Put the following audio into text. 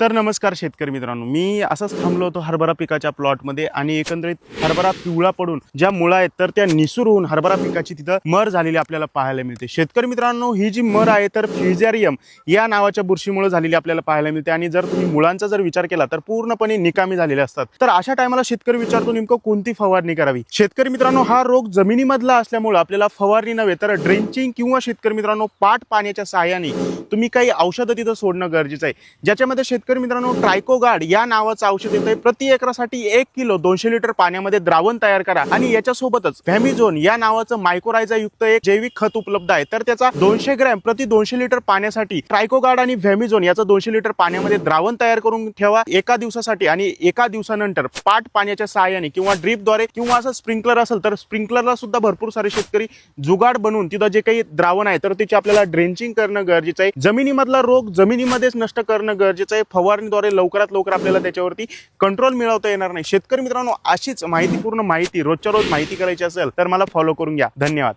तर नमस्कार शेतकरी मित्रांनो मी असंच थांबलो होतो हरभरा पिकाच्या प्लॉटमध्ये आणि एकंदरीत हरभरा पिवळा पडून ज्या मुळा आहेत तर त्या निसूर होऊन हरभरा पिकाची तिथं मर झालेली आपल्याला पाहायला मिळते. शेतकरी मित्रांनो ही जी मर आहे तर फ्युझॅरियम या नावाच्या बुरशीमुळे झालेली आपल्याला पाहायला मिळते. आणि जर तुम्ही मुळांचा जर विचार केला तर पूर्णपणे निकामी झालेले असतात. तर अशा टायमाला शेतकरी विचारतो नेमकं कोणती फवारणी करावी? शेतकरी मित्रांनो हा रोग जमिनीमधला असल्यामुळे आपल्याला फवारणी नव्हे तर ड्रेंचिंग किंवा शेतकरी मित्रांनो पाट पाण्याच्या सहाय्याने तुम्ही काही औषधं तिथं सोडणं गरजेचं आहे. ज्याच्यामध्ये शेतकरी मित्रांनो ट्रायकोगार्ड या नावाचं औषध येतं प्रति एकरासाठी एक किलो दोनशे लिटर पाण्यामध्ये द्रावण तयार करा. आणि याच्यासोबतच व्हॅमिझोन या नावाचं मायक्रोरायझा युक्त एक जैविक खत उपलब्ध आहे. तर त्याचा दोनशे ग्रॅम प्रति दोनशे लिटर पाण्यासाठी ट्रायकोगार्ड आणि व्हॅमिझोन याचं दोनशे लिटर पाण्यामध्ये द्रावण तयार करून ठेवा. एका दिवसासाठी आणि एका दिवसानंतर पाट पाण्याच्या सहाय्याने किंवा ड्रीपद्वारे किंवा असं स्प्रिंकलर असेल तर स्प्रिंकलरला सुद्धा भरपूर सारे शेतकरी जुगाड बनवून तिथं जे काही द्रावण आहे तर त्याची आपल्याला ड्रेंचिंग करणं गरजेचं आहे. जमिनीमधला रोग जमिनीमध्येच नष्ट करणं गरजेचं आहे. फवारणीद्वारे लवकरात लवकर आपल्याला त्याच्यावरती कंट्रोल मिळवता येणार नाही. शेतकरी मित्रांनो अशीच माहितीपूर्ण माहिती रोजच्या रोज माहिती करायची असेल तर मला फॉलो करून घ्या. धन्यवाद.